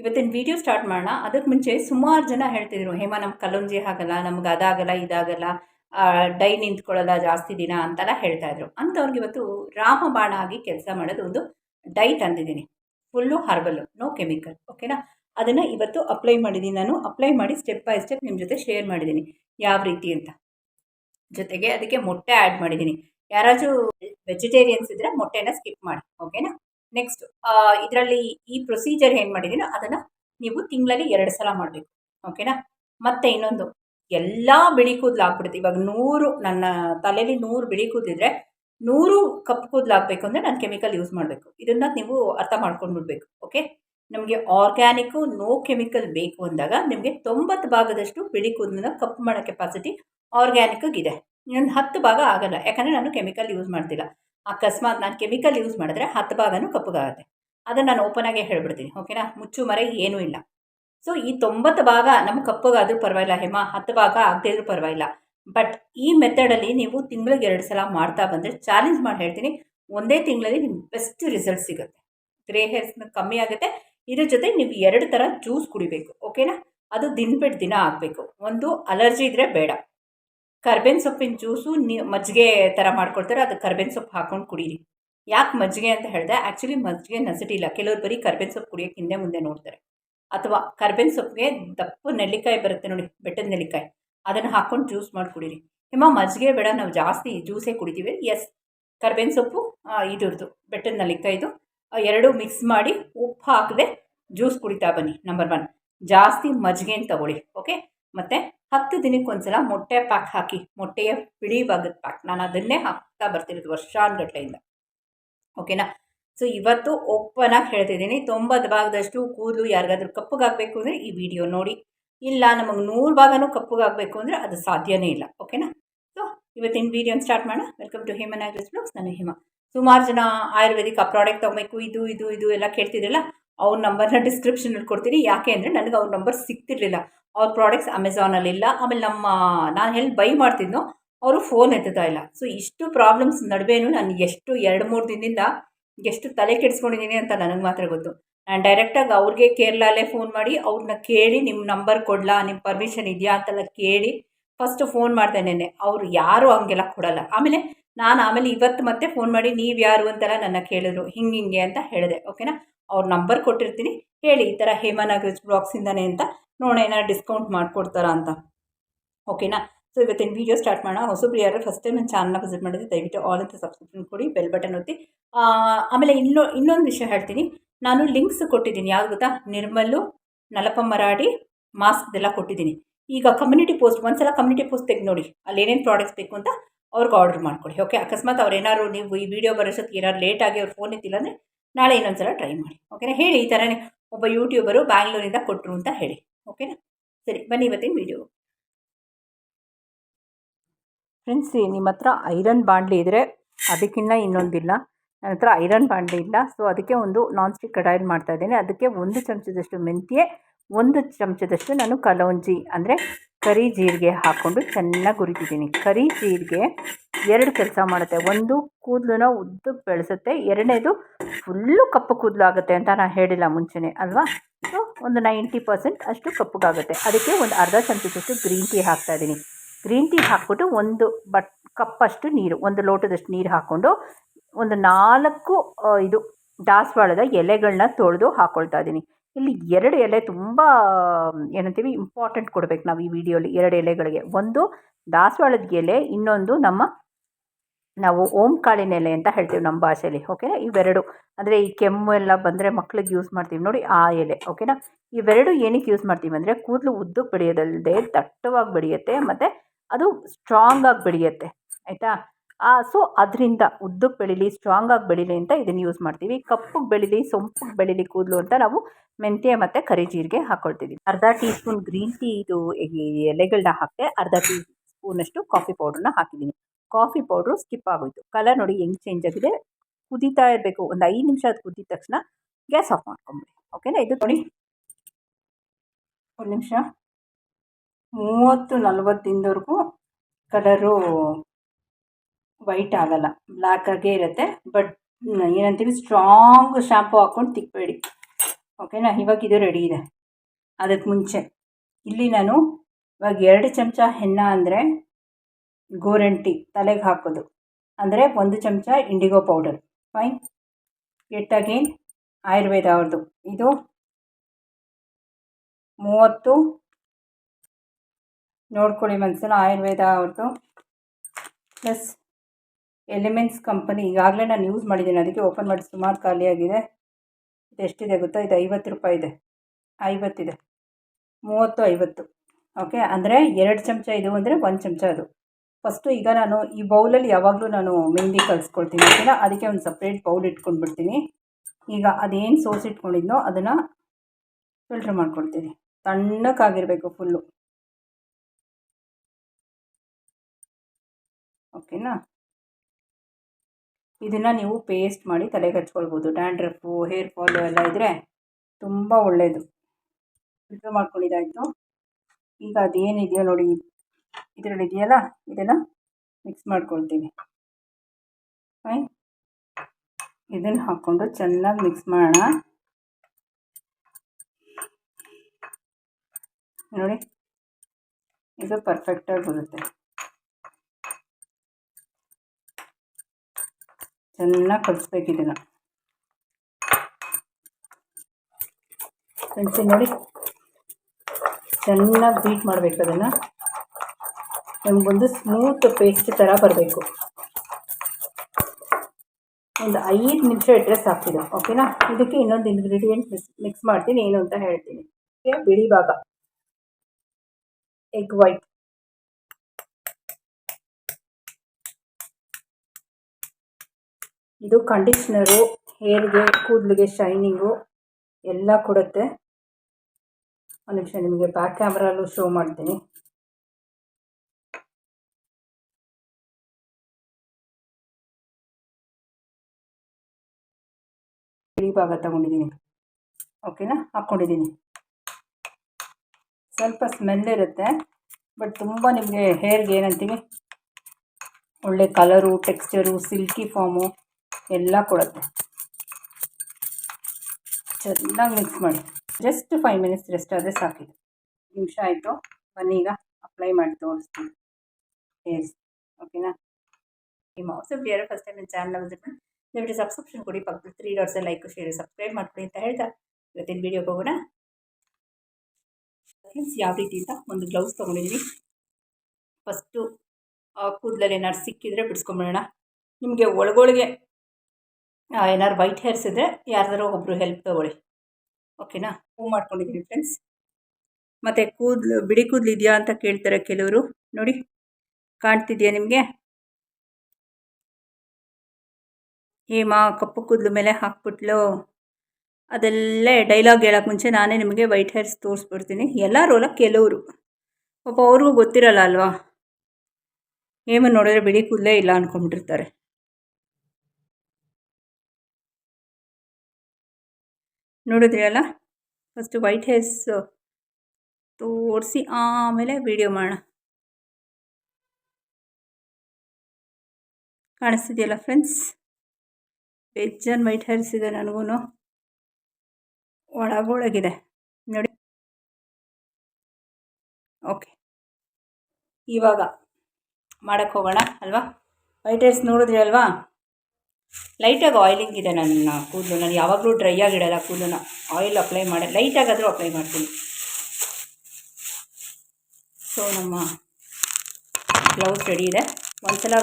ಇವತ್ತಿನ video start ಮಾಡೋಣ. ಅದಕ್ಕೆ ಮುಂಚೆ ಸುಮಾರು ಜನ ಹೇಳ್ತಿದ್ರು, ಹೇಮಾ ನಮ್ಮ ಕಲಂಜಿ ಆಗಲ್ಲ ನಮ್ಗೆ ಅದಾಗಲ್ಲ, ಇದಾಗಲ್ಲ ಡೈ ನಿಂತ್ಕೊಳ್ಳಲ್ಲ ಜಾಸ್ತಿ ದಿನ ಅಂತೆಲ್ಲ ಹೇಳ್ತಾ ಇದ್ರು. ಅಂಥವ್ರಿಗೆ ಇವತ್ತು ರಾಮಬಾಣ ಆಗಿ ಕೆಲಸ ಮಾಡೋದು ಒಂದು ಡೈ ತಂದಿದ್ದೀನಿ. ಫುಲ್ಲು ಹರ್ಬಲ್ಲು ನೋ ಕೆಮಿಕಲ್ ಓಕೆನಾ ಅದನ್ನು ಇವತ್ತು ಅಪ್ಲೈ ಮಾಡಿದ್ದೀನಿ ನಾನು ಅಪ್ಲೈ ಮಾಡಿ ಸ್ಟೆಪ್ ಬೈ ಸ್ಟೆಪ್ ನಿಮ್ಮ ಜೊತೆ ಶೇರ್ ಮಾಡಿದ್ದೀನಿ ಯಾವ ರೀತಿ ಅಂತ. ಜೊತೆಗೆ ಅದಕ್ಕೆ ಮೊಟ್ಟೆ ಆ್ಯಡ್ ಮಾಡಿದ್ದೀನಿ ಯಾರಾದರೂ ವೆಜಿಟೇರಿಯನ್ಸ್ ಇದ್ದರೆ ಮೊಟ್ಟೆನ ಸ್ಕಿಪ್ ಮಾಡಿ ಓಕೆನಾ ನೆಕ್ಸ್ಟ್ ಇದರಲ್ಲಿ ಈ ಪ್ರೊಸೀಜರ್ ಏನು ಮಾಡಿದ್ದೀನೋ ಅದನ್ನು ನೀವು ತಿಂಗಳಲ್ಲಿ ಎರಡು ಸಲ ಮಾಡಬೇಕು. ಓಕೆನಾ ಮತ್ತು ಇನ್ನೊಂದು, ಎಲ್ಲ ಬಿಳಿ ಕೂದಲು ಆಗ್ಬಿಡುತ್ತೆ ಇವಾಗ ನೂರು, ನನ್ನ ತಲೆಯಲ್ಲಿ ನೂರು ಬಿಳಿ ಕೂದಲಿದ್ರೆ ನೂರು ಕಪ್ ಕೂದಲು ಆಗಬೇಕು ಅಂದರೆ ನಾನು ಕೆಮಿಕಲ್ ಯೂಸ್ ಮಾಡಬೇಕು. ಇದನ್ನು ನೀವು ಅರ್ಥ ಮಾಡ್ಕೊಂಡ್ಬಿಡ್ಬೇಕು ಓಕೆ ನಮಗೆ ಆರ್ಗ್ಯಾನಿಕ್ಕು ನೋ ಕೆಮಿಕಲ್ ಬೇಕು ಅಂದಾಗ ನಿಮಗೆ ತೊಂಬತ್ತು ಭಾಗದಷ್ಟು ಬಿಳಿ ಕೂದಲನ್ನ ಕಪ್ ಮಾಡೋ ಕೆಪಾಸಿಟಿ ಆರ್ಗ್ಯಾನಿಕ್ಕಿದೆ ಇನ್ನೊಂದು ಹತ್ತು ಭಾಗ ಆಗಲ್ಲ. ಯಾಕಂದರೆ ನಾನು ಕೆಮಿಕಲ್ ಯೂಸ್ ಮಾಡ್ತಿಲ್ಲ. ಅಕಸ್ಮಾತ್ ನಾನು ಕೆಮಿಕಲ್ ಯೂಸ್ ಮಾಡಿದ್ರೆ ಹತ್ತು ಭಾಗನೂ ಕಪ್ಪಗಾಗುತ್ತೆ. ಅದನ್ನು ನಾನು ಓಪನಾಗೆ ಹೇಳ್ಬಿಡ್ತೀನಿ ಓಕೆನಾ ಮುಚ್ಚು ಮರೆ ಏನೂ ಇಲ್ಲ. ಸೊ ಈ ತೊಂಬತ್ತು ಭಾಗ ನಮ್ಮ ಕಪ್ಪಗಾದರೂ ಪರವಾಗಿಲ್ಲ, ಹೇಮ. ಹತ್ತು ಭಾಗ ಆಗದೇ ಇದ್ರೂ ಪರವಾಗಿಲ್ಲ. ಬಟ್ ಈ ಮೆಥಡಲ್ಲಿ ನೀವು ತಿಂಗಳಿಗೆ ಎರಡು ಸಲ ಮಾಡ್ತಾ ಬಂದರೆ ಚಾಲೆಂಜ್ ಮಾಡಿ ಹೇಳ್ತೀನಿ, ಒಂದೇ ತಿಂಗಳಲ್ಲಿ ನಿಮ್ಗೆ ಬೆಸ್ಟ್ ರಿಸಲ್ಟ್ ಸಿಗುತ್ತೆ. ಗ್ರೇ ಹೇರ್ಸ್ನ ಕಮ್ಮಿ ಆಗುತ್ತೆ. ಇದ್ರ ಜೊತೆ ನೀವು ಎರಡು ಥರ ಜ್ಯೂಸ್ ಕುಡಿಬೇಕು ಓಕೆನಾ ಅದು ದಿನ ಬಿಟ್ಟು ದಿನ ಆಗಬೇಕು. ಒಂದು ಅಲರ್ಜಿ ಇದ್ದರೆ ಬೇಡ. ಕರ್ಬೇವಿನ ಸೊಪ್ಪಿನ ಜ್ಯೂಸು ನೀ, ಮಜ್ಜಿಗೆ ಥರ ಮಾಡ್ಕೊಳ್ತಾರೆ ಅದು ಕರ್ಬೇವಿನ ಸೊಪ್ಪು ಹಾಕ್ಕೊಂಡು ಕುಡೀರಿ. ಯಾಕೆ ಮಜ್ಜಿಗೆ ಅಂತ ಹೇಳಿದೆ ಆ್ಯಕ್ಚುಲಿ ಮಜ್ಜಿಗೆ ನಸಿಟಿಲ್ಲ ಕೆಲವ್ರು ಬರೀ ಕರ್ಬೇವಿನ ಸೊಪ್ಪು ಕುಡಿಯೋಕೆ ಹಿಂದೆ ಮುಂದೆ ನೋಡ್ತಾರೆ. ಅಥವಾ ಕರ್ಬೇವಿನ ಸೊಪ್ಪಿಗೆ ದಪ್ಪ ನೆಲ್ಲಿಕಾಯಿ ಬರುತ್ತೆ ನೋಡಿ, ಬೆಟ್ಟದ ನೆಲ್ಲಿಕಾಯಿ. ಅದನ್ನು ಹಾಕ್ಕೊಂಡು ಜ್ಯೂಸ್ ಮಾಡಿ ಕುಡೀರಿ. ನಿಮ್ಮ ಮಜ್ಜಿಗೆ ಬೇಡ, ನಾವು ಜಾಸ್ತಿ ಜ್ಯೂಸೇ ಕುಡಿತೀವಿ. ಎಸ್ ಕರ್ಬೇವಿನ ಸೊಪ್ಪು ಇದ್ರದ್ದು, ಬೆಟ್ಟದ ನೆಲ್ಲಿಕಾಯಿದು. ಎರಡು ಮಿಕ್ಸ್ ಮಾಡಿ ಉಪ್ಪು ಹಾಕದೆ ಜ್ಯೂಸ್ ಕುಡಿತಾ ಬನ್ನಿ ನಂಬರ್ ಒನ್ ಜಾಸ್ತಿ ಮಜ್ಜಿಗೆನ ತಗೊಳ್ಳಿ ಓಕೆ ಮತ್ತು ಹತ್ತು ದಿನಕ್ಕೊಂದ್ಸಲ ಮೊಟ್ಟೆ ಪ್ಯಾಕ್ ಹಾಕಿ, ಮೊಟ್ಟೆಯ ಬಿಳಿ ಭಾಗದ ಪ್ಯಾಕ್ ನಾನು ಅದನ್ನೇ ಹಾಕ್ತಾ ಬರ್ತಿರೋದು ವರ್ಷಾನುಗಟ್ಟಲೆಯಿಂದ ಓಕೆನಾ? ಸೊ, ಇವತ್ತು ಓಪನ್ ಆಗಿ ಹೇಳ್ತಿದ್ದೀನಿ. ತೊಂಬತ್ತು ಭಾಗದಷ್ಟು ಕೂದಲು ಯಾರಿಗಾದ್ರೂ ಕಪ್ಪಗಾಗಬೇಕು ಅಂದರೆ ಈ ವಿಡಿಯೋ ನೋಡಿ. ಇಲ್ಲ, ನಮಗೆ ನೂರು ಭಾಗನೂ ಕಪ್ಪಗಾಗಬೇಕು ಅಂದರೆ ಅದು ಸಾಧ್ಯನೇ ಇಲ್ಲ. ಓಕೆನಾ? ಸೊ, ಇವತ್ತಿನ ವಿಡಿಯೋ ಸ್ಟಾರ್ಟ್ ಮಾಡೋಣ. ವೆಲ್ಕಮ್ ಟು ಹೇಮನ್ ಆಗ್ರೆಸ್ ಬ್ಲಾಗ್ಸ್. ನಾನು ಹೇಮ. ಸುಮಾರು ಜನ ಆಯುರ್ವೇದಿಕ್ ಆ ಪ್ರಾಡಕ್ಟ್ ತೊಗೊಬೇಕು, ಇದು ಇದು ಇದು ಎಲ್ಲ ಕೇಳ್ತಿದ್ರಲ್ಲ? ಅವ್ರ ನಂಬರ್ನ ಡಿಸ್ಕ್ರಿಪ್ಷನಲ್ಲಿ ಕೊಡ್ತೀನಿ ಯಾಕೆ ಅಂದರೆ ನನಗೆ ಅವ್ರ ನಂಬರ್ ಸಿಗ್ತಿರ್ಲಿಲ್ಲ. ಅವ್ರ ಪ್ರಾಡಕ್ಟ್ಸ್ ಅಮೆಝಾನಲ್ಲಿ ಇಲ್ಲ. ಆಮೇಲೆ ನಮ್ಮ, ನಾನು ಎಲ್ಲಿ ಬೈ ಮಾಡ್ತಿದ್ನೋ, ಅವರು ಫೋನ್ ಎತ್ತುತ್ತಾ ಇಲ್ಲ. ಸೊ ಇಷ್ಟು ಪ್ರಾಬ್ಲಮ್ಸ್ ನಡುವೆ ನಾನು ಎಷ್ಟು ಎರಡು ಮೂರು ದಿನದಿಂದ ಎಷ್ಟು ತಲೆ ಕೆಡಿಸ್ಕೊಂಡಿದ್ದೀನಿ ಅಂತ ನನಗೆ ಮಾತ್ರ ಗೊತ್ತು. ನಾನು ಡೈರೆಕ್ಟಾಗಿ ಅವ್ರಿಗೆ ಕೇರಳಲ್ಲೇ ಫೋನ್ ಮಾಡಿ ಅವ್ರನ್ನ ಕೇಳಿ ನಿಮ್ಮ ನಂಬರ್ ಕೊಡಲಾ ನಿಮ್ಮ ಪರ್ಮಿಷನ್ ಇದೆಯಾ ಅಂತೆಲ್ಲ ಕೇಳಿ ಫಸ್ಟ್ ಫೋನ್ ಮಾಡ್ತೇನೆ ಅವರು ಯಾರು ಹಂಗೆಲ್ಲ ಕೊಡಲ್ಲ. ಆಮೇಲೆ ನಾನು ಆಮೇಲೆ ಇವತ್ತು ಮತ್ತೆ ಫೋನ್ ಮಾಡಿ ನೀವು ಯಾರು ಅಂತೆಲ್ಲ ನನ್ನ ಕೇಳಿದ್ರು. ಹಿಂಗೆ ಹಿಂಗೆ ಅಂತ ಹೇಳಿದೆ. ಓಕೆನಾ ಅವ್ರ ನಂಬರ್ ಕೊಟ್ಟಿರ್ತೀನಿ. ಹೇಳಿ, ಈ ಥರ ಹೇಮನಾಗರೇಜ್ ಬ್ಲಾಗ್ಸಿಂದನೇ ಅಂತ ನೋಡೋಣ, ಏನಾರು ಡಿಸ್ಕೌಂಟ್ ಮಾಡಿಕೊಡ್ತಾರಾ ಅಂತ. ಓಕೆನಾ ಸೊ ಇವತ್ತಿನ ವೀಡಿಯೋ ಸ್ಟಾರ್ಟ್ ಮಾಡೋಣ. ಹೊಸಬ್ರು ಯಾರು ಫಸ್ಟ್ ಟೈಮ್ ನನ್ನ ಚಾನಲ್ನ ವಿಸಿಟ್ ಮಾಡಿದ್ರೆ ದಯವಿಟ್ಟು ಆಲ್ ಅಂತ ಸಬ್ಸ್ಕ್ರಿಪ್ಷನ್ ಕೊಡಿ ಬೆಲ್ ಬಟನ್ ಒತ್ತಿ. ಆಮೇಲೆ ಇನ್ನೂ, ಇನ್ನೊಂದು ವಿಷಯ ಹೇಳ್ತೀನಿ. ನಾನು ಲಿಂಕ್ಸ್ ಕೊಟ್ಟಿದ್ದೀನಿ. ಯಾವ್ದು ಗೊತ್ತಾ? ನಿರ್ಮಲ್ಲು ನಲಪ ಮರಾಡಿ ಮಾಸ್ಕ್ದೆಲ್ಲ ಕೊಟ್ಟಿದ್ದೀನಿ. ಈಗ ಕಮ್ಯುನಿಟಿ ಪೋಸ್ಟ್ ಒಂದ್ಸಲ ಕಮ್ಯುನಿಟಿ ಪೋಸ್ಟ್ ತೆಗೆದು ನೋಡಿ. ಅಲ್ಲಿ ಏನೇನು ಪ್ರಾಡಕ್ಟ್ಸ್ ಬೇಕು ಅಂತ ಅವ್ರಿಗೆ ಆರ್ಡರ್ ಮಾಡ್ಕೊಳ್ಳಿ ಓಕೆ ಅಕಸ್ಮಾತ್ ಅವ್ರು ಏನಾದ್ರು ನೀವು ಈ ವಿಡಿಯೋ ಬರೋಷ್ಟೊತ್ತಿಗೆ ಏನಾದ್ರು ಲೇಟಾಗಿ ಅವ್ರು ಫೋನ್ ಇತ್ತಿಲ್ಲ ಅಂದರೆ ನಾಳೆ ಇನ್ನೊಂದು ಸಲ ಟ್ರೈ ಮಾಡಿ ಓಕೆನಾ ಹೇಳಿ ಈ ಥರನೇ ಒಬ್ಬ ಯೂಟ್ಯೂಬರು ಬ್ಯಾಂಗ್ಳೂರಿಂದ ಕೊಟ್ಟರು ಅಂತ ಹೇಳಿ ಓಕೆನಾ ಸರಿ, ಬನ್ನಿ ಇವತ್ತಿನ ವಿಡಿಯೋ ಫ್ರೆಂಡ್ಸ್ ನಿಮ್ಮ ಹತ್ರ ಐರನ್ ಬಾಂಡ್ಲಿ ಇದ್ದರೆ ಅದಕ್ಕಿಂತ ಇನ್ನೊಂದಿಲ್ಲ. ನನ್ನ ಹತ್ರ ಐರನ್ ಬಾಂಡ್ಲಿ ಇಲ್ಲ ಸೊ ಅದಕ್ಕೆ ಒಂದು ನಾನ್ ಸ್ಟಿಕ್ ಕಡಾಯಿಲ್ ಮಾಡ್ತಾ ಇದ್ದೇನೆ. ಅದಕ್ಕೆ ಒಂದು ಚಮಚದಷ್ಟು ಮೆಂತ್ಯೆ, ಒಂದು ಚಮಚದಷ್ಟು ನಾನು ಕಲೌಂಜಿ ಅಂದರೆ ಕರಿ ಜೀರಿಗೆ ಹಾಕ್ಕೊಂಡು ಚೆನ್ನಾಗಿ ಹುರಿತಿದ್ದೀನಿ ಕರಿ ಜೀರಿಗೆ ಎರಡು ಕೆಲಸ ಮಾಡುತ್ತೆ. ಒಂದು ಕೂದಲನ್ನ ಉದ್ದಕ್ಕೆ ಬೆಳೆಸುತ್ತೆ. ಎರಡನೇದು ಫುಲ್ಲು ಕಪ್ಪು ಕೂದಲು ಆಗುತ್ತೆ ಅಂತ ನಾನು ಹೇಳಿಲ್ಲ ಮುಂಚೆನೇ, ಅಲ್ವಾ? ಸೊ ಒಂದು ನೈಂಟಿ ಪರ್ಸೆಂಟ್ ಅಷ್ಟು ಕಪ್ಪುಗಾಗುತ್ತೆ. ಅದಕ್ಕೆ ಒಂದು ಅರ್ಧ ಚಮಚದಷ್ಟು ಗ್ರೀನ್ ಟೀ ಹಾಕ್ತಾ ಇದ್ದೀನಿ. ಗ್ರೀನ್ ಟೀ ಹಾಕ್ಬಿಟ್ಟು ಒಂದು ಬಟ್ ಕಪ್ಪಷ್ಟು ನೀರು, ಒಂದು ಲೋಟದಷ್ಟು ನೀರು ಹಾಕ್ಕೊಂಡು ಒಂದು ನಾಲ್ಕು ಇದು ದಾಸವಾಳದ ಎಲೆಗಳನ್ನ ತೊಳೆದು ಹಾಕ್ಕೊಳ್ತಾ ಇದ್ದೀನಿ. ಇಲ್ಲಿ ಎರಡು ಎಲೆ ತುಂಬ ಏನಂತೀವಿ ಇಂಪಾರ್ಟೆಂಟ್ ಕೊಡಬೇಕು ನಾವು ಈ ವಿಡಿಯೋಲಿ ಎರಡು ಎಲೆಗಳಿಗೆ. ಒಂದು ದಾಸವಾಳದ ಎಲೆ, ಇನ್ನೊಂದು ನಮ್ಮ, ನಾವು ಓಂ ಕಾಳಿನ ಎಲೆ ಅಂತ ಹೇಳ್ತೀವಿ ನಮ್ಮ ಭಾಷೆಯಲ್ಲಿ ಓಕೆನಾ ಇವೆರಡು, ಅಂದರೆ ಈ ಕೆಮ್ಮು ಎಲ್ಲ ಬಂದರೆ ಮಕ್ಳಿಗೆ ಯೂಸ್ ಮಾಡ್ತೀವಿ ನೋಡಿ ಆ ಎಲೆ ಓಕೆನಾ ಇವೆರಡು ಏನಕ್ಕೆ ಯೂಸ್ ಮಾಡ್ತೀವಿ ಅಂದರೆ ಕೂದಲು ಉದ್ದಕ್ಕೆ ಬೆಳೆಯೋದಲ್ಲದೆ ದಟ್ಟವಾಗಿ ಬೆಳೆಯುತ್ತೆ, ಮತ್ತು ಅದು ಸ್ಟ್ರಾಂಗಾಗಿ ಬೆಳೆಯುತ್ತೆ, ಆಯಿತಾ? ಸೊ ಅದರಿಂದ ಉದ್ದಕ್ಕೆ ಬೆಳೀಲಿ ಸ್ಟ್ರಾಂಗಾಗಿ ಬೆಳೀಲಿ ಅಂತ ಇದನ್ನು ಯೂಸ್ ಮಾಡ್ತೀವಿ. ಕಪ್ಪಗೆ ಬೆಳೀಲಿ ಸೊಂಪಿಗೆ ಬೆಳೀಲಿ ಕೂದಲು ಅಂತ ನಾವು ಮೆಂತ್ಯ ಮತ್ತು ಕರಿ ಜೀರಿಗೆ ಹಾಕ್ಕೊಳ್ತಿದ್ದೀವಿ ಅರ್ಧ ಟೀ ಸ್ಪೂನ್ ಗ್ರೀನ್ ಟೀ ಇದು ಎಲೆಗಳನ್ನ ಹಾಕಿದೆ ಅರ್ಧ ಟೀ ಸ್ಪೂನಷ್ಟು ಕಾಫಿ ಪೌಡ್ರನ್ನ ಹಾಕಿದ್ದೀನಿ ಕಾಫಿ ಪೌಡ್ರು ಸ್ಕಿಪ್ ಆಗೋಯ್ತು. ಕಲರ್ ನೋಡಿ ಹೆಂಗೆ ಚೇಂಜ್ ಆಗಿದೆ. ಕುದೀತಾ ಇರಬೇಕು. ಒಂದು ಐದು ನಿಮಿಷ ಅದು ಕುದಿದ ತಕ್ಷಣ ಗ್ಯಾಸ್ ಆಫ್ ಮಾಡ್ಕೊಂಬಿಡಿ. ಓಕೆನಾ ಇದು ನೋಡಿ. ಒಂದು ನಿಮಿಷ. ಮೂವತ್ತು ನಲ್ವತ್ತು ದಿನದವರೆಗೂ ಕಲರು ವೈಟ್ ಆಗಲ್ಲ. ಬ್ಲ್ಯಾಕಾಗೇ ಇರುತ್ತೆ ಬಟ್ ಏನಂತೀವಿ ಸ್ಟ್ರಾಂಗ್ ಶಾಂಪು ಹಾಕ್ಕೊಂಡು ತಿಕ್ಕಬೇಡಿ ಓಕೆನಾ ಇವಾಗ ಇದು ರೆಡಿ ಇದೆ. ಅದಕ್ಕೆ ಮುಂಚೆ. ಇಲ್ಲಿ ನಾನು ಇವಾಗ ಎರಡು ಚಮಚ ಹೆನ್ನ ಅಂದರೆ ಗೋರಂಟಿ ತಲೆಗೆ ಹಾಕೋದು. ಅಂದರೆ ಒಂದು ಚಮಚ indigo powder fine at again Ayurveda ಅವ್ರದ್ದು ಇದು ಮೂವತ್ತು. ನೋಡ್ಕೊಳ್ಳಿ ಮನಸ್ಸಲ್ಲಿ ಆಯುರ್ವೇದ ಅವ್ರದ್ದು ಪ್ಲಸ್ ಎಲಿಮೆಂಟ್ಸ್ ಕಂಪನಿ ಈಗಾಗಲೇ ನಾನು ಯೂಸ್ ಮಾಡಿದ್ದೀನಿ. ಅದಕ್ಕೆ ಓಪನ್ ಮಾಡಿ ಸುಮಾರು ಖಾಲಿಯಾಗಿದೆ ಇದು ಎಷ್ಟಿದೆ ಗೊತ್ತಾ? ಇದು ಐವತ್ತು ರೂಪಾಯಿ ಇದೆ. ಐವತ್ತಿದೆ. ಮೂವತ್ತು, ಐವತ್ತು. ಓಕೆ ಅಂದರೆ ಎರಡು ಚಮಚ ಇದು ಅಂದರೆ ಒಂದು ಚಮಚ ಅದು. ಫಸ್ಟು ಈಗ ನಾನು ಈ ಬೌಲಲ್ಲಿ ಯಾವಾಗಲೂ ನಾನು ಮೆಹಂದಿ ಕಲಿಸ್ಕೊಳ್ತೀನಿ ಓಕೆನಾ ಅದಕ್ಕೆ ಒಂದು ಸಪ್ರೇಟ್ ಬೌಲ್ ಇಟ್ಕೊಂಡ್ಬಿಡ್ತೀನಿ. ಈಗ ಅದೇನು ಸೋಸ್ ಇಟ್ಕೊಂಡಿದ್ನೋ ಅದನ್ನು ಫಿಲ್ಟ್ರ್ ಮಾಡ್ಕೊಳ್ತೀನಿ. ತಣ್ಣಕ್ಕಾಗಿರಬೇಕು ಫುಲ್ಲು ಓಕೆನಾ ಇದನ್ನು ನೀವು ಪೇಸ್ಟ್ ಮಾಡಿ ತಲೆಗೆ ಹಚ್ಕೊಳ್ಬೋದು. ಡ್ಯಾಂಡ್ರಫು ಹೇರ್ ಫಾಲು ಎಲ್ಲ ಇದ್ದರೆ ತುಂಬ ಒಳ್ಳೆಯದು ಫಿಲ್ಟರ್ ಮಾಡ್ಕೊಂಡಿದ್ದಾಯಿತು ಈಗ ಅದೇನಿದೆಯೋ ನೋಡಿ, ಇದರಲ್ಲಿ ಇದೆಯಲ್ಲ, ಇದನ್ನು ಮಿಕ್ಸ್ ಮಾಡ್ಕೊಳ್ತೀನಿ. ಫೈನ್ ಇದನ್ನು ಹಾಕ್ಕೊಂಡು ಚೆನ್ನಾಗಿ ಮಿಕ್ಸ್ ಮಾಡೋಣ. ನೋಡಿ, ಇದು ಪರ್ಫೆಕ್ಟಾಗಿ ಬರುತ್ತೆ. ಚೆನ್ನಾಗಿ ಕಲಿಸ್ಬೇಕು ಇದನ್ನು. ಫ್ರೆಂಡ್ಸಿ, ನೋಡಿ. ಚೆನ್ನಾಗಿ ಬೀಟ್ ಮಾಡಬೇಕು ಅದನ್ನು. ನಮಗೊಂದು ಸ್ಮೂತ್ ಪೇಸ್ಟ್ ಥರ ಬರಬೇಕು. ಒಂದು ಐದು ನಿಮಿಷ ಇಟ್ಟರೆ ಸಾಕಿದೆ ಓಕೆನಾ? ಇದಕ್ಕೆ ಇನ್ನೊಂದು ಇಂಗ್ರೀಡಿಯೆಂಟ್ ಮಿಕ್ಸ್ ಮಿಕ್ಸ್ ಮಾಡ್ತೀನಿ, ಏನು ಅಂತ ಹೇಳ್ತೀನಿ. ಬಿಳಿ ಭಾಗ. ಎಗ್ ವೈಟ್ ಇದು ಕಂಡೀಷ್ನರು, ಹೇರ್ಗೆ, ಕೂದಲಿಗೆ ಶೈನಿಂಗು ಎಲ್ಲ ಕೊಡುತ್ತೆ. ಒಂದು ನಿಮಿಷ, ನಿಮಗೆ ಬ್ಯಾಕ್ ಕ್ಯಾಮ್ರಲ್ಲೂ ಶೋ ಮಾಡ್ತೀನಿ. ಭಾಗ ತಗೊಂಡಿದ್ದೀನಿ. ಓಕೆನಾ? ಹಾಕ್ಕೊಂಡಿದ್ದೀನಿ. ಸ್ವಲ್ಪ ಸ್ಮೆಲ್ ಇರುತ್ತೆ, ಬಟ್ ತುಂಬ ನಿಮಗೆ ಹೇರ್ಗೆ ಏನಂತೀವಿ? ಒಳ್ಳೆ ಕಲರು, ಟೆಕ್ಸ್ಚರು, ಸಿಲ್ಕಿ ಫಾರ್ಮು ಎಲ್ಲ ಕೊಡುತ್ತೆ. ಚೆನ್ನಾಗಿ ಮಿಕ್ಸ್ ಮಾಡಿ. ಜಸ್ಟ್ ಫೈವ್ ಮಿನಿಟ್ಸ್ ರೆಸ್ಟ್ ಆದರೆ ಸಾಕಿದೆ ನಿಮಿಷ ಆಯಿತು. ಬನ್ನಿ ಈಗ ಅಪ್ಲೈ ಮಾಡಿ ತೋರಿಸ್ತೀನಿ. ಹೇರ್ಸ್ ಓಕೆನಾ ನಿಮ್ಮ ಹೊಸ ಯಾರು ಫಸ್ಟ್ ಟೈಮ್ ನನ್ನ ಚಾನಲ್ ವಿಸಿಟ್ ಮಾಡಿ ದಯವಿಟ್ಟು ಸಬ್ಸ್ಕ್ರಿಪ್ಷನ್ ಕೊಡಿ. ಪಕ್ಕದಲ್ಲಿ three dots like share subscribe ಮಾಡ್ಕೊಳ್ಳಿ ಅಂತ ಹೇಳ್ತಾ ಇವತ್ತಿನ ವೀಡಿಯೋಗೆ ಹೋಗೋಣ. ಯಾವ ರೀತಿ ಅಂತ ಒಂದು ಗ್ಲೌಸ್ ತೊಗೊಂಡಿದ್ದೀನಿ. ಫಸ್ಟು ಕೂದಲಲ್ಲಿ ಏನಾದ್ರು ಸಿಕ್ಕಿದ್ರೆ ಬಿಡಿಸ್ಕೊಂಬಿಡೋಣ ನಿಮಗೆ ಒಳಗೊಳಗೆ ಏನಾದ್ರು ವೈಟ್ ಹೇರ್ಸ್ ಇದ್ದರೆ ಯಾರ್ದಾರು ಒಬ್ಬರು ಹೆಲ್ಪ್ ತೊಗೊಳ್ಳಿ. ಓಕೆನಾ ಹೂ ಮಾಡ್ಕೊಂಡಿದ್ದೀನಿ ಫ್ರೆಂಡ್ಸ್ ಮತ್ತು ಕೂದಲು ಬಿಡಿ ಕೂದಲು ಇದೆಯಾ ಅಂತ ಕೇಳ್ತಾರೆ ಕೆಲವರು. ನೋಡಿ, ಕಾಣ್ತಿದೆಯಾ ನಿಮಗೆ? ಹೇಮಾ, ಕಪ್ಪು ಕೂದಲು ಮೇಲೆ ಹಾಕ್ಬಿಟ್ಲು. ಅದೆಲ್ಲೇ ಡೈಲಾಗ್ ಹೇಳೋಕ್ಕೆ ಮುಂಚೆ ನಾನೇ ನಿಮಗೆ ವೈಟ್ ಹೇರ್ಸ್ ತೋರಿಸ್ಬಿಡ್ತೀನಿ. ಎಲ್ಲರೂ ಅಲ್ಲ ಕೆಲವರು. ಪಾಪ ಅವ್ರಿಗೂ ಗೊತ್ತಿರಲ್ಲ ಅಲ್ವಾ? ಹೇಮ ನೋಡಿದ್ರೆ ಬಿಡಿ ಕೂದಲೇ ಇಲ್ಲ ಅಂದ್ಕೊಂಬಿಟ್ಟಿರ್ತಾರೆ ನೋಡಿದ್ರಿ ಅಲ್ಲ? ಫಸ್ಟು ವೈಟ್ ಹೇರ್ಸ್ ತೋರಿಸಿ ಆಮೇಲೆ ವಿಡಿಯೋ ಮಾಡೋಣ. ಕಾಣಿಸ್ತಿದೆಯಲ್ಲ ಫ್ರೆಂಡ್ಸ್ ಬೇಜಾನ್ ವೈಟ್ ಹೇರ್ಸ್ ಇದೆ ನನಗೂ ಒಳಗೊಳಗಿದೆ ನೋಡಿ. ಓಕೆ ಇವಾಗ ಮಾಡೋಕ್ಕೆ ಹೋಗೋಣ ಅಲ್ವಾ? ವೈಟ್ ಹೇರ್ಸ್ ನೋಡಿದ್ರಿ ಅಲ್ವಾ? ಲೈಟಾಗಿ ಆಯಿಲಿಂಗ್ ಇದೆ ನನ್ನ ಕೂದಲು. ನಾನು ಯಾವಾಗಲೂ ಡ್ರೈ ಆಗಿಡಲ್ಲ ಕೂದಲನ್ನ. ಆಯಿಲ್ ಅಪ್ಲೈ ಮಾಡಿ, ಲೈಟಾಗಾದರೂ ಅಪ್ಲೈ ಮಾಡ್ತೀನಿ. ಸೊ ನಮ್ಮ ಬ್ಲೌಸ್ ರೆಡಿ ಇದೆ. ಒಂದ್ಸಲ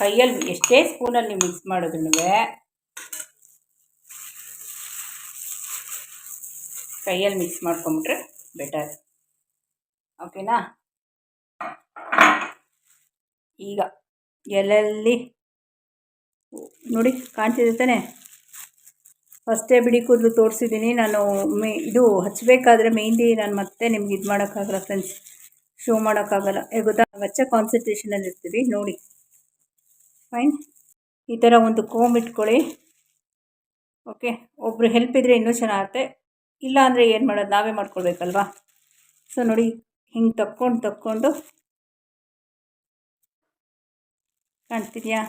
ಕೈಯಲ್ಲಿ ಎಷ್ಟೇ ಸ್ಪೂನಲ್ಲಿ ನೀವು ಮಿಕ್ಸ್ ಮಾಡಿದ್ರು ಕೈಯಲ್ಲಿ ಮಿಕ್ಸ್ ಮಾಡ್ಕೊಂಬಿಟ್ರೆ ಬೆಟರ್. ಓಕೆನಾ ಈಗ ಎಲ್ಲೆಲ್ಲಿ ನೋಡಿ, ಕಾಣ್ತಿದೆ ತಾನೆ? ಫಸ್ಟೇ ಬಿಡಿ ಕೂದಲು ತೋರಿಸಿದ್ದೀನಿ. ನಾನು ಮೇ, ಇದು ಹಚ್ಚಬೇಕಾದ್ರೆ ಮೆಹಂದಿ ನಾನು ಮತ್ತೆ ನಿಮ್ಗೆ ಇದು ಮಾಡೋಕ್ಕಾಗಲ್ಲ ಫ್ರೆಂಡ್ಸ್ ಶೋ ಮಾಡೋಕ್ಕಾಗಲ್ಲ. ಗೊತ್ತಾ? ಹಚ್ಚ ಕಾನ್ಸಂಟ್ರೇಷನಲ್ಲಿ ಇರ್ತೀವಿ. ನೋಡಿ. ಫೈನ್ ಈ ಥರ ಒಂದು ಕೋಮ್ ಇಟ್ಕೊಳ್ಳಿ. ಓಕೆ ಒಬ್ಬರು ಹೆಲ್ಪ್ ಇದ್ದರೆ ಇನ್ನೂ ಚೆನ್ನಾಗುತ್ತೆ. ಇಲ್ಲ ಅಂದರೆ ಏನು ಮಾಡೋದು? ನಾವೇ ಮಾಡ್ಕೊಳ್ಬೇಕಲ್ವಾ? ಸೊ ನೋಡಿ. ಹಿಂಗೆ ತಕ್ಕೊಂಡು ತಕ್ಕೊಂಡು. ಕಾಣ್ತಿದೆಯಾ?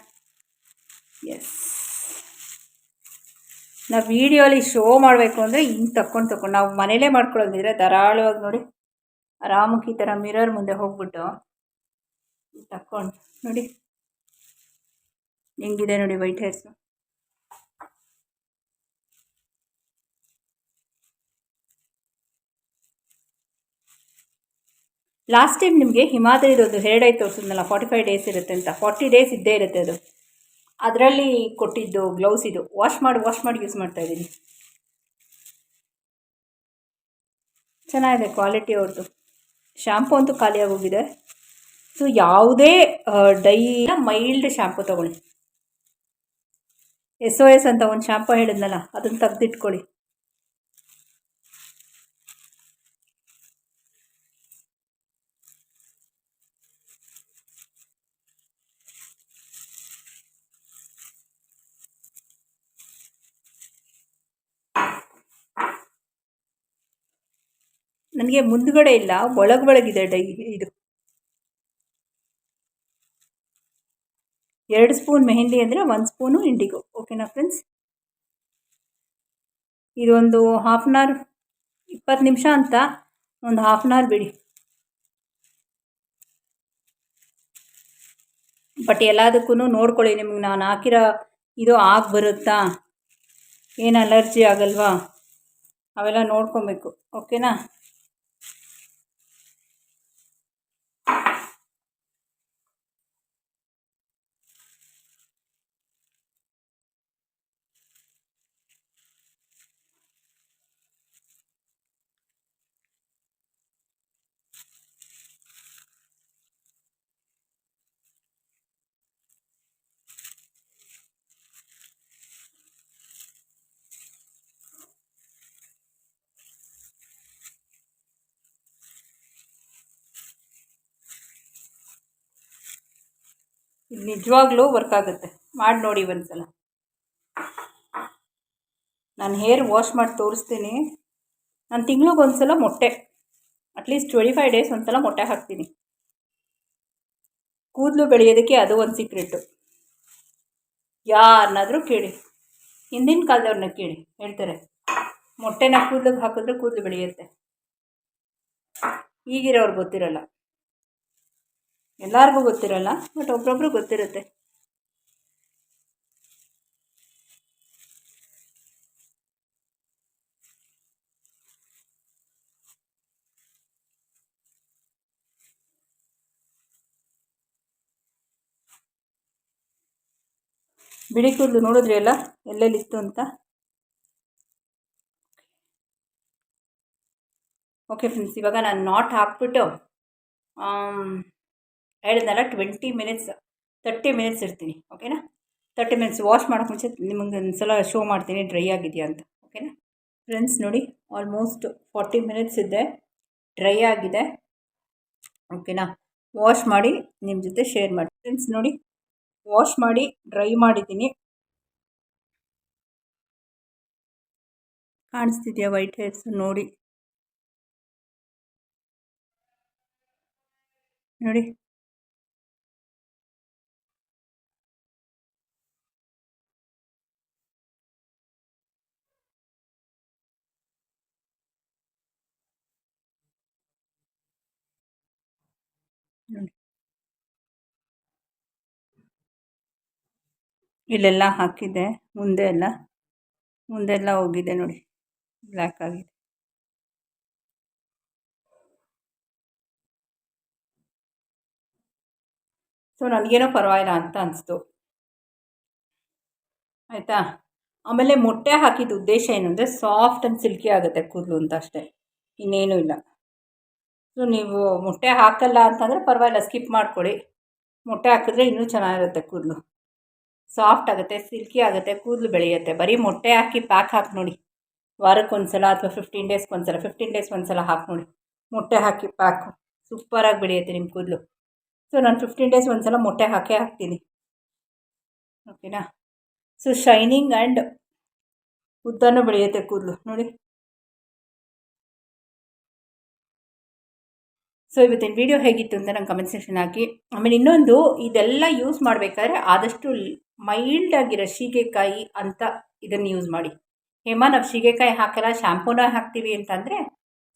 ಎಸ್ ನಾವು ವೀಡಿಯೋಲಿ ಶೋ ಮಾಡಬೇಕು ಅಂದರೆ ಹಿಂಗೆ ತಕೊಂಡು ನಾವು ಮನೇಲೇ ಮಾಡ್ಕೊಳ್ಳೋದಿದ್ರೆ ಧಾರಾಳವಾಗಿ ನೋಡಿ ಆರಾಮಾಗಿ ಈ ಥರ ಮಿರರ್ ಮುಂದೆ ಹೋಗ್ಬಿಟ್ಟು ತಕ್ಕೊಂಡು ನೋಡಿ. ಹೆಂಗಿದೆ ನೋಡಿ ವೈಟ್ ಹೇರ್ಸು ಲಾಸ್ಟ್ ಟೈಮ್ ನಿಮಗೆ ಹಿಮಾದ್ರಿದೊಂದು ಹೇರ್ ಡೈ ತೋರಿಸಿದ್ನಲ್ಲ ಫಾರ್ಟಿ ಫೈವ್ ಡೇಸ್ ಇರುತ್ತೆ ಅಂತ. ಫಾರ್ಟಿ ಡೇಸ್ ಇದ್ದೇ ಇರುತ್ತೆ ಅದು. ಅದರಲ್ಲಿ ಕೊಟ್ಟಿದ್ದು ಗ್ಲೌಸ್ ಇದು. ವಾಶ್ ಮಾಡಿ ವಾಶ್ ಮಾಡಿ ಯೂಸ್ ಮಾಡ್ತಾ ಇದ್ದೀನಿ. ಚೆನ್ನಾಗಿದೆ ಕ್ವಾಲಿಟಿ ಅವ್ರದ್ದು ಶ್ಯಾಂಪು ಅಂತೂ ಖಾಲಿಯಾಗಿ ಹೋಗಿದೆ ಸೊ ಯಾವುದೇ ಡೈ ಮೈಲ್ಡ್ ಶ್ಯಾಂಪು ತೊಗೊಳ್ಳಿ. ಎಸ್ ಒ ಎಸ್ ಅಂತ ಒಂದು ಶ್ಯಾಂಪು ಹೇಳಿದ್ನಲ್ಲ, ಅದನ್ನು ತೆಗೆದಿಟ್ಕೊಳ್ಳಿ. ನನಗೆ ಮುಂದುಗಡೆ ಇಲ್ಲ ಒಳಗೊಳಗಿದೆ ಡೈ ಇದು. ಎರಡು ಸ್ಪೂನ್ ಮೆಹಂದಿ ಅಂದರೆ ಒಂದು ಸ್ಪೂನು ಇಂಡಿಗೋ, ಓಕೆನಾ ಫ್ರೆಂಡ್ಸ್? ಇದೊಂದು ಹಾಫ್ ಆನ್ ಅವರ್ ಇಪ್ಪತ್ತು ನಿಮಿಷ ಅಂತ, ಒಂದು ಹಾಫ್ ಆನ್ ಅವರ್ ಬಿಡಿ. ಬಟ್ ಎಲ್ಲದಕ್ಕೂ ನೋಡ್ಕೊಳ್ಳಿ, ನಿಮಗೆ ನಾನು ಹಾಕಿರೋ ಇದು ಆಗಿ ಬರುತ್ತಾ? ಏನು ಅಲರ್ಜಿ ಆಗಲ್ವಾ? ಅವೆಲ್ಲ ನೋಡ್ಕೊಬೇಕು, ಓಕೆನಾ? ನಿಜವಾಗ್ಲೂ ವರ್ಕ್ ಆಗುತ್ತೆ. ಮಾಡಿ ನೋಡಿ ಒಂದು ಸಲ ನಾನು ಹೇರ್ ವಾಶ್ ಮಾಡಿ ತೋರಿಸ್ತೀನಿ. ನಾನು ತಿಂಗ್ಳಿಗೆ ಒಂದು ಸಲ ಮೊಟ್ಟೆ. ಅಟ್ಲೀಸ್ಟ್ ಟ್ವೆಂಟಿ ಫೈವ್ ಡೇಸ್ ಒಂದು ಸಲ ಮೊಟ್ಟೆ ಹಾಕ್ತೀನಿ. ಕೂದಲು ಬೆಳೆಯೋದಕ್ಕೆ ಅದು ಒಂದು ಸೀಕ್ರೆಟು ಯಾರನ್ನಾದರೂ ಕೇಳಿ. ಹಿಂದಿನ ಕಾಲದವ್ರನ್ನ ಕೇಳಿ. ಹೇಳ್ತಾರೆ, ಮೊಟ್ಟೆನ ಕೂದಲಿಗೆ ಹಾಕಿದ್ರೆ ಕೂದಲು ಬೆಳೆಯುತ್ತೆ. ಈಗಿರೋರು ಗೊತ್ತಿರಲ್ಲ. ಎಲ್ಲರಿಗೂ ಗೊತ್ತಿರಲ್ಲ ಬಟ್ ಒಬ್ರೊಬ್ರು ಗೊತ್ತಿರುತ್ತೆ. ಬಿಳಿ ಕೂದಲು ನೋಡಿದ್ರಿ ಅಲ್ಲ ಎಲ್ಲೆಲ್ಲಿತ್ತು ಅಂತ? ಓಕೆ ಫ್ರೆಂಡ್ಸ್ ಇವಾಗ ನಾನು ನಾಟ್ ಹಾಕ್ಬಿಟ್ಟು ಹೇಳಿದ್ನಲ್ಲ ಟ್ವೆಂಟಿ ಮಿನಿಟ್ಸ್ ತರ್ಟಿ ಮಿನಿಟ್ಸ್ ಇರ್ತೀನಿ ಓಕೆನಾ ತರ್ಟಿ ಮಿನಿಟ್ಸ್ ವಾಶ್ ಮಾಡೋಕೆ ಮುಂಚೆ ನಿಮಗೆ ಒಂದು ಸಲ ಶೋ ಮಾಡ್ತೀನಿ ಡ್ರೈ ಆಗಿದೆಯಾ ಅಂತ ಓಕೆನಾ ಫ್ರೆಂಡ್ಸ್ ನೋಡಿ ಆಲ್ಮೋಸ್ಟ್ ಫಾರ್ಟಿ ಮಿನಿಟ್ಸ್ ಇದೆ ಡ್ರೈ ಆಗಿದೆ ಓಕೆನಾ ವಾಶ್ ಮಾಡಿ ನಿಮ್ಮ ಜೊತೆ ಶೇರ್ ಮಾಡಿ ಫ್ರೆಂಡ್ಸ್ ನೋಡಿ ವಾಶ್ ಮಾಡಿ ಡ್ರೈ ಮಾಡಿದ್ದೀನಿ. ಕಾಣಿಸ್ತಿದೆಯಾ ವೈಟ್ ಹೇರ್ಸ್ ನೋಡಿ ನೋಡಿ? ನೋಡಿ. ಇಲ್ಲೆಲ್ಲ ಹಾಕಿದ್ದೆ. ಮುಂದೆ ಎಲ್ಲ ಮುಂದೆ ಎಲ್ಲ ಹೋಗಿದೆ ನೋಡಿ. ಬ್ಲ್ಯಾಕ್ ಆಗಿದೆ. ಸೊ ನನಗೇನೋ ಪರವಾಗಿಲ್ಲ ಅಂತ ಅನಿಸ್ತು. ಆಯಿತಾ? ಆಮೇಲೆ ಮೊಟ್ಟೆ ಹಾಕಿದ ಉದ್ದೇಶ ಏನು ಅಂದರೆ ಸಾಫ್ಟ್ ಆ್ಯಂಡ್ ಸಿಲ್ಕಿ ಆಗುತ್ತೆ ಕೂದಲು ಅಂತ ಅಷ್ಟೇ. ಇನ್ನೇನೂ ಇಲ್ಲ. ಸೊ ನೀವು ಮೊಟ್ಟೆ ಹಾಕಲ್ಲ ಅಂತಂದರೆ ಪರವಾಗಿಲ್ಲ ಸ್ಕಿಪ್ ಮಾಡ್ಕೊಳ್ಳಿ ಮೊಟ್ಟೆ ಹಾಕಿದ್ರೆ ಇನ್ನೂ ಚೆನ್ನಾಗಿರುತ್ತೆ ಕೂದಲು. ಸಾಫ್ಟ್ ಆಗುತ್ತೆ ಸಿಲ್ಕಿ ಆಗುತ್ತೆ, ಕೂದಲು ಬೆಳೆಯುತ್ತೆ. ಬರೀ ಮೊಟ್ಟೆ ಹಾಕಿ ಪ್ಯಾಕ್ ಹಾಕಿ ನೋಡಿ. ವಾರಕ್ಕೆ ಸಲ ಅಥವಾ ಫಿಫ್ಟೀನ್ ಡೇಸ್ಗೆ ಒಂದು ಸಲ ಫಿಫ್ಟೀನ್ ಡೇಸ್ ಒಂದ್ಸಲ ಹಾಕಿ ನೋಡಿ. ಮೊಟ್ಟೆ ಹಾಕಿ ಪ್ಯಾಕು ಸೂಪರಾಗಿ ಬೆಳೆಯುತ್ತೆ ನಿಮ್ಮ ಕೂದಲು. ಸೊ ನಾನು ಫಿಫ್ಟೀನ್ ಡೇಸ್ ಒಂದ್ಸಲ ಮೊಟ್ಟೆ ಹಾಕೇ ಹಾಕ್ತೀನಿ. ಓಕೆನಾ ಸೊ ಶೈನಿಂಗ್ ಆ್ಯಂಡ್ ಉದ್ದನೂ ಬೆಳೆಯುತ್ತೆ ಕೂದಲು. ನೋಡಿ. ಸೊ ಇವತ್ತಿನ ವಿಡಿಯೋ ಹೇಗಿತ್ತು ಅಂತ ನಂಗೆ ಕಮೆಂಟ್ ಸೆಕ್ಷನ್ ಹಾಕಿ. ಆಮೇಲೆ ಇನ್ನೊಂದು ಇದೆಲ್ಲ ಯೂಸ್ ಮಾಡಬೇಕಾದ್ರೆ ಆದಷ್ಟು ಮೈಲ್ಡ್ ಆಗಿರೋ ಸೀಗೆಕಾಯಿ ಅಂತ ಇದನ್ನು ಯೂಸ್ ಮಾಡಿ. ಹೇಮ, ನಾವು ಸೀಗೆಕಾಯಿ ಹಾಕಲ್ಲ ಶ್ಯಾಂಪೂನ ಹಾಕ್ತೀವಿ ಅಂತಂದರೆ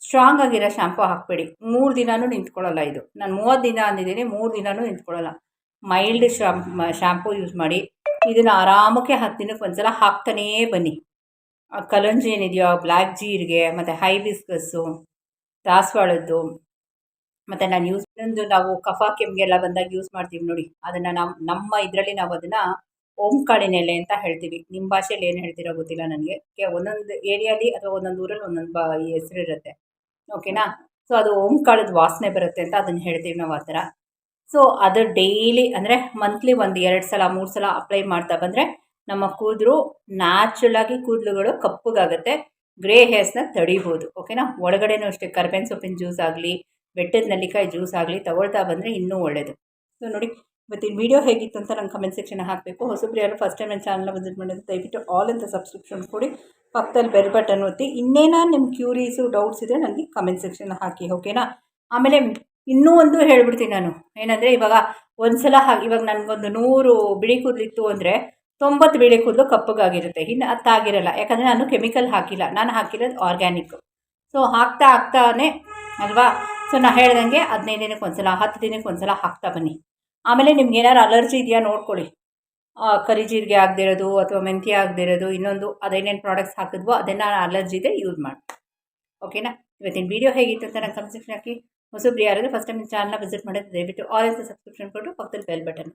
ಸ್ಟ್ರಾಂಗ್ ಆಗಿರೋ ಶ್ಯಾಂಪೂ ಹಾಕಬೇಡಿ. ಮೂರು ದಿನವೂ ನಿಂತ್ಕೊಳ್ಳಲ್ಲ ಇದು. ನಾನು ಮೂವತ್ತು ದಿನ ಅಂದಿದ್ದೀನಿ, ಮೂರು ದಿನವೂ ನಿಂತ್ಕೊಳ್ಳಲ್ಲ. ಮೈಲ್ಡ್ ಶಾಂಪ್ ಶ್ಯಾಂಪು ಯೂಸ್ ಮಾಡಿ ಇದನ್ನು ಆರಾಮಕ್ಕೆ ಹತ್ತು ದಿನಕ್ಕೆ ಒಂದ್ಸಲ ಹಾಕ್ತಾನೇ ಬನ್ನಿ. ಕಲಂಜಿ ಏನಿದೆಯೋ ಬ್ಲ್ಯಾಕ್ ಜೀರಿಗೆ, ಮತ್ತು ಹೈಬಿಸ್ಕಸ್ಸು ದಾಸವಾಳದ್ದು, ಮತ್ತು ನಾನು ಯೂಸ್ ಇನ್ನೊಂದು ನಾವು ಕಫ ಕೆಮ್ಮಿಗೆಲ್ಲ ಬಂದಾಗ ಯೂಸ್ ಮಾಡ್ತೀವಿ ನೋಡಿ. ಅದನ್ನು ನಮ್ಮ ನಮ್ಮ ಇದರಲ್ಲಿ ನಾವು ಅದನ್ನು ಓಂಕಾಳಿನ ಎಲೆ ಅಂತ ಹೇಳ್ತೀವಿ. ನಿಮ್ಮ ಭಾಷೆಯಲ್ಲಿ ಏನು ಹೇಳ್ತೀರೋ ಗೊತ್ತಿಲ್ಲ ನನಗೆ. ಒಂದೊಂದು ಏರಿಯಾಲಿ ಅಥವಾ ಒಂದೊಂದು ಊರಲ್ಲಿ ಒಂದೊಂದು ಬಾ ಹೆಸ್ರು ಇರುತ್ತೆ ಓಕೆನಾ? ಸೊ ಅದು ಓಂಕಾಳದ ವಾಸನೆ ಬರುತ್ತೆ ಅಂತ ಅದನ್ನು ಹೇಳ್ತೀವಿ ನಾವು ಆ ಥರ. ಸೊ ಅದು ಡೈಲಿ ಅಂದರೆ ಮಂತ್ಲಿ ಒಂದು ಎರಡು ಸಲ, ಮೂರು ಸಲ ಅಪ್ಲೈ ಮಾಡ್ತಾ ಬಂದರೆ ನಮ್ಮ ಕೂದಲು ನ್ಯಾಚುರಲಾಗಿ ಕೂದಲುಗಳು ಕಪ್ಪಗಾಗುತ್ತೆ. ಗ್ರೇ ಹೇರ್ಸ್ನ ತಡಿಬೋದು. ಓಕೆನಾ? ಒಳಗಡೆನೂ ಅಷ್ಟೇ ಕರ್ಬೇವಿನ ಸೊಪ್ಪಿನ ಜ್ಯೂಸ್ ಆಗಲಿ, ಬೆಟ್ಟದ ನೆಲ್ಲಿಕಾಯಿ ಜ್ಯೂಸ್ ಆಗಲಿ ತಗೊಳ್ತಾ ಬಂದರೆ ಇನ್ನೂ ಒಳ್ಳೆಯದು ಸೊ ನೋಡಿ ಇವತ್ತಿನ ವೀಡಿಯೋ ಹೇಗಿತ್ತು ಅಂತ ನಂಗೆ ಕಮೆಂಟ್ ಸೆಕ್ಷನ್ ಹಾಕಬೇಕು. ಹೊಸಬ್ರು ಯಾರು ಫಸ್ಟ್ ಟೈಮ್ ನನ್ನ ಚಾನಲ್ನ ವಿಸಿಟ್ ಮಾಡಿದ್ರೆ ದಯವಿಟ್ಟು ಆಲ್ ಅಂತ ಸಬ್ಸ್ಕ್ರಿಪ್ಷನ್ ಕೊಡಿ. ಪಕ್ಕದಲ್ಲಿ ಬೆಲ್ ಬಟನ್ ಒತ್ತಿ. ಇನ್ನೇನ ನಿಮ್ಮ ಕ್ಯೂರೀಸು ಡೌಟ್ಸ್ ಇದ್ದರೆ ನನಗೆ ಕಮೆಂಟ್ ಸೆಕ್ಷನ್ ಹಾಕಿ ಓಕೆನಾ ಆಮೇಲೆ ಇನ್ನೂ ಒಂದು ಹೇಳ್ಬಿಡ್ತೀನಿ ನಾನು. ಏನಂದರೆ ಇವಾಗ ಒಂದು ಸಲ ಹಾಕಿ ಇವಾಗ ನನಗೊಂದು ನೂರು ಬಿಳಿ ಕೂದಲಿತ್ತು ಅಂದರೆ ತೊಂಬತ್ತು ಬಿಳಿ ಕೂದಲು ಕಪ್ಪಗಾಗಿರುತ್ತೆ. ಇನ್ನು ಅತ್ತಾಗಿರಲ್ಲ. ಯಾಕಂದರೆ ನಾನು ಕೆಮಿಕಲ್ ಹಾಕಿಲ್ಲ. ನಾನು ಹಾಕಿರೋದು ಆರ್ಗ್ಯಾನಿಕ್ ಸೊ ಹಾಕ್ತಾ ಹಾಕ್ತಾನೆ ಅಲ್ವಾ? ಸೊ ನಾನು ಹೇಳ್ದಂಗೆ ಹದಿನೈದು ದಿನಕ್ಕೆ ಒಂದ್ಸಲ, ಹತ್ತು ದಿನಕ್ಕೆ ಒಂದ್ಸಲ ಹಾಕ್ತಾ ಬನ್ನಿ. ಆಮೇಲೆ ನಿಮ್ಗೆ ಏನಾರು ಅಲರ್ಜಿ ಇದೆಯಾ ನೋಡ್ಕೊಳ್ಳಿ. ಕರಿ ಜೀರಿಗೆ ಆಗದೇ ಇರೋದು ಅಥವಾ ಮೆಂತ್ಯ ಆಗದೇ ಇರೋದು ಇನ್ನೊಂದು ಅದೇನೇನು ಪ್ರಾಡಕ್ಟ್ಸ್ ಹಾಕಿದ್ವೋ ಅದನ್ನು ಅಲರ್ಜಿ ಇದೆ ಯೂಸ್ ಮಾಡಿ. ಓಕೆನಾ ಇವತ್ತಿನ ವೀಡಿಯೋ ಹೇಗಿತ್ತು ಅಂತ ನಾನು ಕಮೆಂಟ್ ಸೆಕ್ಷನ್ ಹಾಕಿ. ಹೊಸಬ್ರು ಯಾರಾದರೂ ಫಸ್ಟ್ ಟೈಮ್ ಚಾನಲ್ನ ವಿಸಿಟ್ ಮಾಡಿದ್ರೆ ದಯವಿಟ್ಟು ಆಲ್ ಸಬ್ಸ್ಕ್ರಿಪ್ಷನ್ ಕೊಟ್ಟು ಪಕ್ಕದಲ್ಲಿ ಬೆಲ್ ಬಟನ್